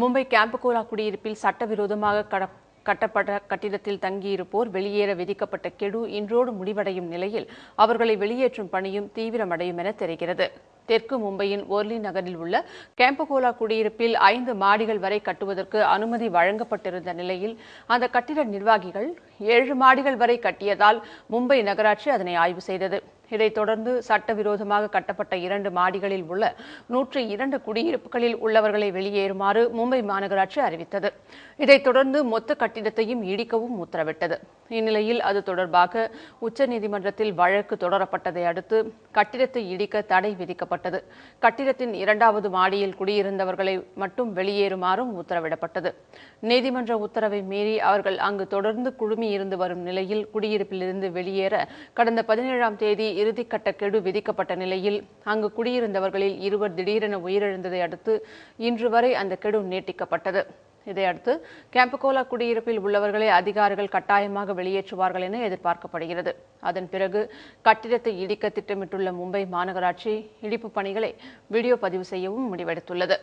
மும்பை கேம்புகோலா குடியிருப்பில் சட்டவிரோதமாக கட- கட்டப்பட்ட கட்டிடத்தில் தங்கியிருப்போர் வெளியேற விதிக்கப்பட்ட கெடு இன்றோடு முடிவடையும் நிலையில் அவர்களை வெளியேற்றும் பணியும் தீவிரமடையும் என தெரிகிறது. தெற்கு மும்பையின் ஒர்லி நகரில் உள்ள கேம்பகோலா குடியிருப்பில் ஐந்து மாடிகள் வரை கட்டுவதற்கு அனுமதி வழங்கப்பட்டிருந்த நிலையில் அந்த கட்டிட நிர்வாகிகள் ஏழு மாடிகள் வரை கட்டியதால் மும்பை நகராட்சி அதனை ஆய்வு செய்தது. இதைத் தொடர்ந்து சட்டவிரோதமாக கட்டப்பட்ட இரண்டு மாடிகளில் உள்ள நூற்றி இரண்டு குடியிருப்புகளில் உள்ளவர்களை வெளியேறுமாறு மும்பை மாநகராட்சி அறிவித்தது. இதைத் தொடர்ந்து மொத்த கட்டிடத்தையும் இடிக்கவும் உத்தரவிட்டது. இந்நிலையில் அது தொடர்பாக உச்சநீதிமன்றத்தில் வழக்கு தொடரப்பட்டதை அடுத்து கட்டிடத்தை இடிக்க தடை விதிக்கப்பட்டது. கட்டிடத்தின் இரண்டாவது மாடியில் குடியிருந்தவர்களை மட்டும் வெளியேறுமாறும் உத்தரவிடப்பட்டது. நீதிமன்ற உத்தரவை மீறி அவர்கள் அங்கு தொடர்ந்து குழுமியிருந்து வரும் நிலையில் குடியிருப்பிலிருந்து வெளியேற கடந்த பதினேழாம் தேதி இறுதிக்கட்ட கெடு விதிக்கப்பட்ட நிலையில் அங்கு குடியிருந்தவர்களில் இருவர் திடீரென உயிரிழந்ததை அடுத்து இன்று வரை அந்த கெடு நீட்டிக்கப்பட்டது. இதையடுத்து கேம்பகோலா குடியிருப்பில் உள்ளவர்களை அதிகாரிகள் கட்டாயமாக வெளியேற்றுவார்கள் என எதிர்பார்க்கப்படுகிறது. அதன் பிறகு கட்டிடத்தை இடிக்க திட்டமிட்டுள்ள மும்பை மாநகராட்சி இடிப்பு பணிகளை வீடியோ பதிவு செய்யவும் முடிவெடுத்துள்ளது.